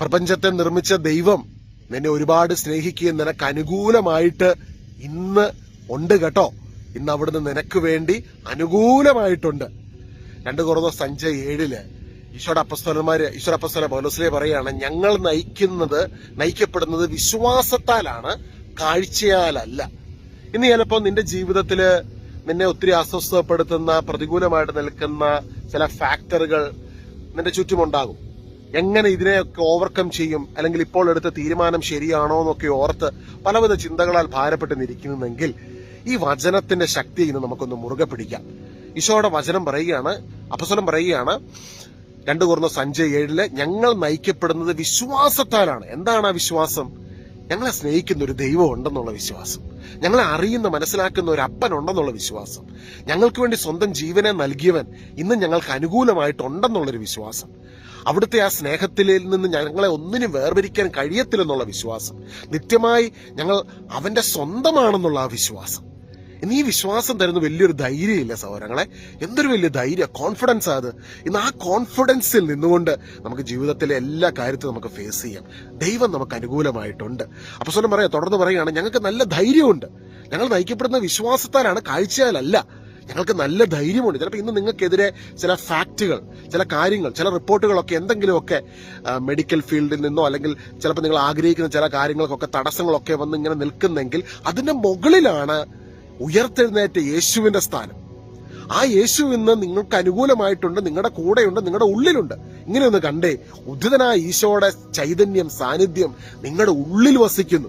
പ്രപഞ്ചത്തെ നിർമ്മിച്ച ദൈവം നിന്നെ ഒരുപാട് സ്നേഹിക്കുകയും നിനക്ക് അനുകൂലമായിട്ട് ഇന്ന് ഉണ്ട് കേട്ടോ. ഇന്ന് അവിടുന്ന് നിനക്ക് വേണ്ടി അനുകൂലമായിട്ടുണ്ട്. രണ്ട് കുറഞ്ഞ സഞ്ചയ ഏഴിൽ ഈശോയുടെ അപ്പസ്തോലന്മാര് ഈശ്വര അപ്പസ്തോല പൗലോസിലെ പറയാണ് ഞങ്ങൾ നയിക്കുന്നത് നയിക്കപ്പെടുന്നത് വിശ്വാസത്താലാണ് കാഴ്ചയാലല്ല. ഇന്ന് ചിലപ്പോ നിന്റെ ജീവിതത്തിൽ നിന്നെ ഒത്തിരി അസ്വസ്ഥപ്പെടുത്തുന്ന പ്രതികൂലമായിട്ട് നിൽക്കുന്ന ചില ഫാക്ടറുകൾ നിന്റെ ചുറ്റുമുണ്ടാകും. എങ്ങനെ ഇതിനെയൊക്കെ ഓവർകം ചെയ്യും? അല്ലെങ്കിൽ ഇപ്പോൾ എടുത്ത തീരുമാനം ശരിയാണോ എന്നൊക്കെ ഓർത്ത് പലവിധ ചിന്തകളാൽ ഭാരപ്പെട്ട് നിൽക്കുന്നെങ്കിൽ ഈ വചനത്തിന്റെ ശക്തി ഇന്ന് നമുക്കൊന്ന് മുറുകെ പിടിക്കാം. ഈശോയുടെ വചനം പറയുകയാണ് അപസ്വലം പറയുകയാണ് രണ്ടു കുറഞ്ഞ സഞ്ജയ് ഏഴിൽ ഞങ്ങൾ നയിക്കപ്പെടുന്നത് വിശ്വാസത്താലാണ്. എന്താണ് ആ വിശ്വാസം? ഞങ്ങളെ സ്നേഹിക്കുന്ന ഒരു ദൈവം ഉണ്ടെന്നുള്ള വിശ്വാസം. ഞങ്ങളെ അറിയുന്ന മനസ്സിലാക്കുന്ന ഒരു അപ്പൻ ഉണ്ടെന്നുള്ള വിശ്വാസം. ഞങ്ങൾക്ക് വേണ്ടി സ്വന്തം ജീവനെ നൽകിയവൻ ഇന്ന് ഞങ്ങൾക്ക് അനുകൂലമായിട്ടുണ്ടെന്നുള്ളൊരു വിശ്വാസം. അവിടുത്തെ ആ സ്നേഹത്തിൽ നിന്ന് ഞങ്ങളെ ഒന്നിനും വേർപിരിക്കാൻ കഴിയത്തില്ലെന്നുള്ള വിശ്വാസം. നിത്യമായി ഞങ്ങൾ അവന്റെ സ്വന്തമാണെന്നുള്ള ആ വിശ്വാസം. ഇന്ന് ഈ വിശ്വാസം തരുന്ന വലിയൊരു ധൈര്യമില്ല സഹോദരങ്ങളെ. എന്തൊരു വലിയ ധൈര്യം കോൺഫിഡൻസ് അത്. ഇന്ന് ആ കോൺഫിഡൻസിൽ നിന്നുകൊണ്ട് നമുക്ക് ജീവിതത്തിലെ എല്ലാ കാര്യത്തിലും നമുക്ക് ഫേസ് ചെയ്യാം. ദൈവം നമുക്ക് അനുകൂലമായിട്ടുണ്ട്. അപ്പൊ സ്വലം പറയാം തുടർന്ന് പറയുകയാണ് ഞങ്ങൾക്ക് നല്ല ധൈര്യമുണ്ട്. ഞങ്ങൾ നയിക്കപ്പെടുന്ന വിശ്വാസത്താലാണ് കാഴ്ചയാലല്ല. ഞങ്ങൾക്ക് നല്ല ധൈര്യമുണ്ട്. ചിലപ്പോൾ ഇന്ന് നിങ്ങൾക്കെതിരെ ചില ഫാക്റ്റുകൾ ചില കാര്യങ്ങൾ ചില റിപ്പോർട്ടുകളൊക്കെ എന്തെങ്കിലുമൊക്കെ മെഡിക്കൽ ഫീൽഡിൽ നിന്നോ അല്ലെങ്കിൽ ചിലപ്പോൾ നിങ്ങൾ ആഗ്രഹിക്കുന്ന ചില കാര്യങ്ങൾക്കൊക്കെ തടസ്സങ്ങളൊക്കെ വന്ന് ഇങ്ങനെ നിൽക്കുന്നെങ്കിൽ അതിന്റെ മുകളിലാണ് ഉയർത്തെഴുന്നേറ്റ യേശുവിന്റെ സ്ഥാനം. ആ യേശു ഇന്ന് നിങ്ങൾക്ക് അനുകൂലമായിട്ടുണ്ട് നിങ്ങളുടെ കൂടെയുണ്ട് നിങ്ങളുടെ ഉള്ളിലുണ്ട്. ഇങ്ങനെ ഒന്ന് കണ്ടേ ഉദ്ധിതനായ ഈശോയുടെ ചൈതന്യം സാന്നിധ്യം നിങ്ങളുടെ ഉള്ളിൽ വസിക്കുന്നു.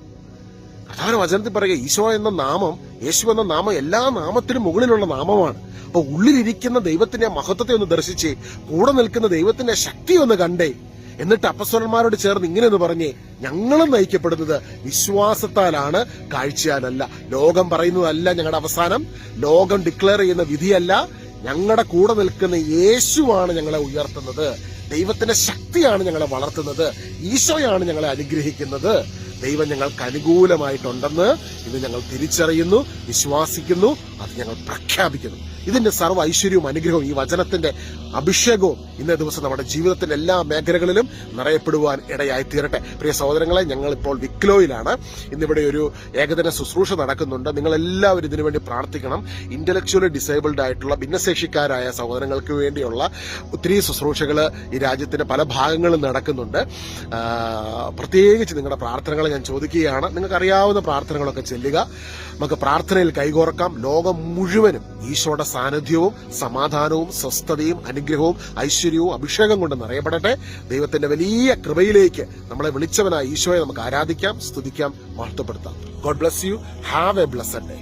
അതാണ് വചനത്തിൽ പറയുക ഈശോ എന്ന നാമം യേശു എന്ന നാമം എല്ലാ നാമത്തിനും മുകളിലുള്ള നാമമാണ്. അപ്പൊ ഉള്ളിലിരിക്കുന്ന ദൈവത്തിന്റെ മഹത്വത്തെ ഒന്ന് ദർശിച്ച് കൂടെ നിൽക്കുന്ന ദൈവത്തിന്റെ ശക്തി ഒന്ന് കണ്ടേ. എന്നിട്ട് അപ്പസ്വരന്മാരോട് ചേർന്ന് ഇങ്ങനെ ഒന്ന് പറഞ്ഞേ ഞങ്ങളും നയിക്കപ്പെടുന്നത് വിശ്വാസത്താലാണ് കാഴ്ചയാലല്ല. ലോകം പറയുന്നതല്ല ഞങ്ങളുടെ അവസാനം. ലോകം ഡിക്ലെയർ ചെയ്യുന്ന വിധിയല്ല. ഞങ്ങളുടെ കൂടെ നിൽക്കുന്ന യേശുവാണ് ഞങ്ങളെ ഉയർത്തുന്നത്. ദൈവത്തിന്റെ ശക്തിയാണ് ഞങ്ങളെ വളർത്തുന്നത്. ഈശോയാണ് ഞങ്ങളെ അനുഗ്രഹിക്കുന്നത്. ദൈവം ഞങ്ങൾക്ക് അനുകൂലമായിട്ടുണ്ടെന്ന് ഇത് ഞങ്ങൾ തിരിച്ചറിയുന്നു വിശ്വാസിക്കുന്നു അത് ഞങ്ങൾ പ്രഖ്യാപിക്കുന്നു. ഇതിന്റെ സർവ ഐശ്വര്യവും അനുഗ്രഹവും ഈ വചനത്തിന്റെ അഭിഷേകവും ഇന്നേ ദിവസം നമ്മുടെ ജീവിതത്തിന്റെ എല്ലാ മേഖലകളിലും നിറയപ്പെടുവാൻ ഇടയായി തീരട്ടെ പ്രിയ സഹോദരങ്ങളെ ഞങ്ങൾ ഇപ്പോൾ വിക്ലോയിലാണ്. ഇന്നിവിടെ ഒരു ഏകദിന ശുശ്രൂഷ നടക്കുന്നുണ്ട്. നിങ്ങൾ എല്ലാവരും ഇതിനുവേണ്ടി പ്രാർത്ഥിക്കണം. ഇന്റലക്ച്വലി ഡിസേബിൾഡ് ആയിട്ടുള്ള ഭിന്നശേഷിക്കാരായ സഹോദരങ്ങൾക്ക് വേണ്ടിയുള്ള ഒത്തിരി ശുശ്രൂഷകൾ ഈ രാജ്യത്തിന്റെ പല ഭാഗങ്ങളിൽ നടക്കുന്നുണ്ട്. പ്രത്യേകിച്ച് നിങ്ങളുടെ പ്രാർത്ഥനകൾ ഞാൻ ചോദിക്കുകയാണ്. നിങ്ങൾക്കറിയാവുന്ന പ്രാർത്ഥനകളൊക്കെ ചെല്ലുക. നമുക്ക് പ്രാർത്ഥനയിൽ കൈകോർക്കാം. ലോകം മുഴുവനും ഈശോയുടെ സാന്നിധ്യവും സമാധാനവും സ്വസ്ഥതയും അനുഗ്രഹവും ഐശ്വര്യവും അഭിഷേകം കൊണ്ട് നിറയപ്പെടട്ടെ. ദൈവത്തിന്റെ വലിയ കൃപയിലേക്ക് നമ്മളെ വിളിച്ചവനായ ഈശോയെ നമുക്ക് ആരാധിക്കാം സ്തുതിക്കാം മഹത്വപ്പെടുത്താം God bless you have a blessed day